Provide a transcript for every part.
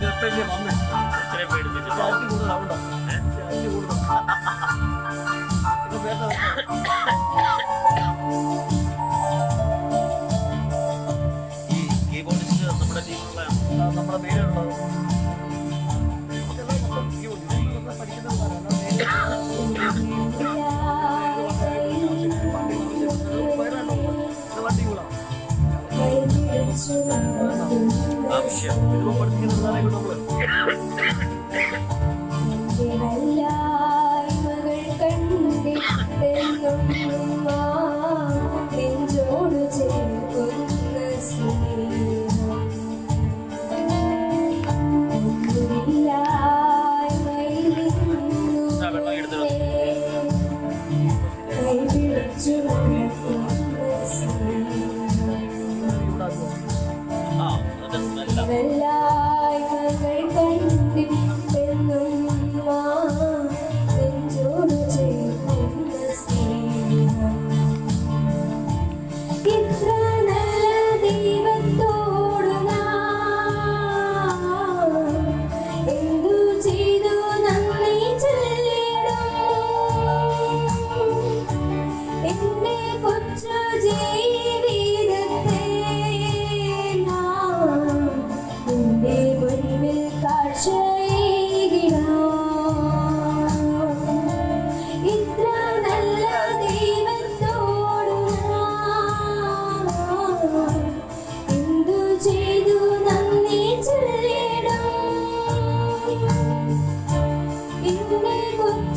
ഗർഭല്ലേ വന്ന് ഇത്രയും പേടിപ്പിച്ചു കൂടുതലാവുണ്ടോ കൂടുതലോ വിഷയം രൂപപ്പെടുത്തിക്കുന്നതാണ് ഇവിടെ നമ്മൾ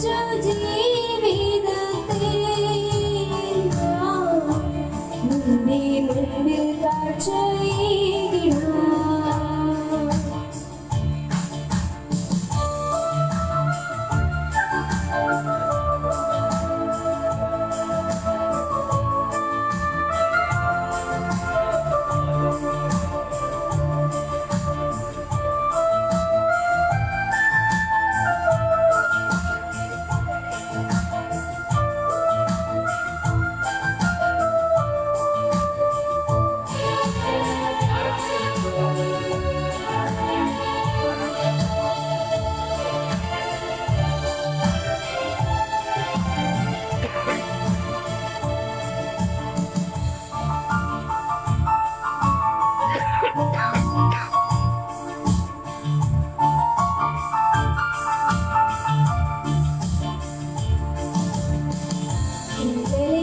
Thank me. Lily.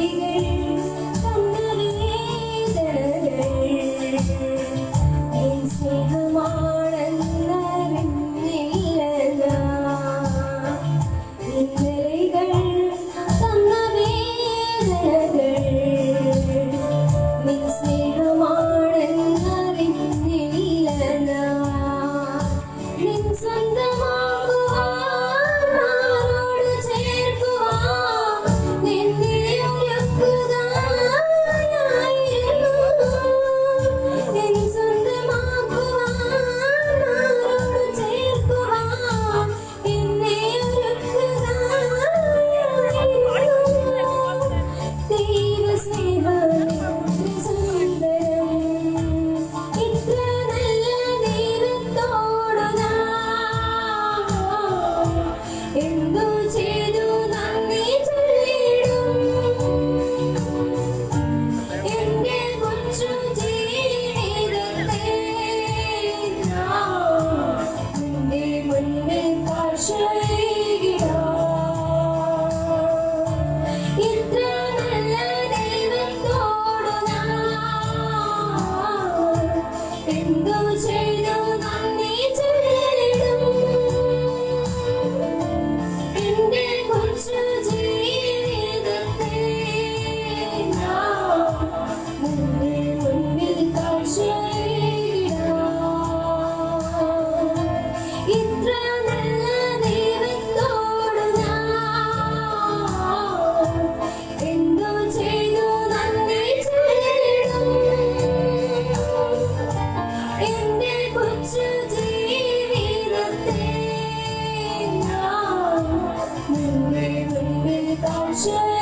Yeah.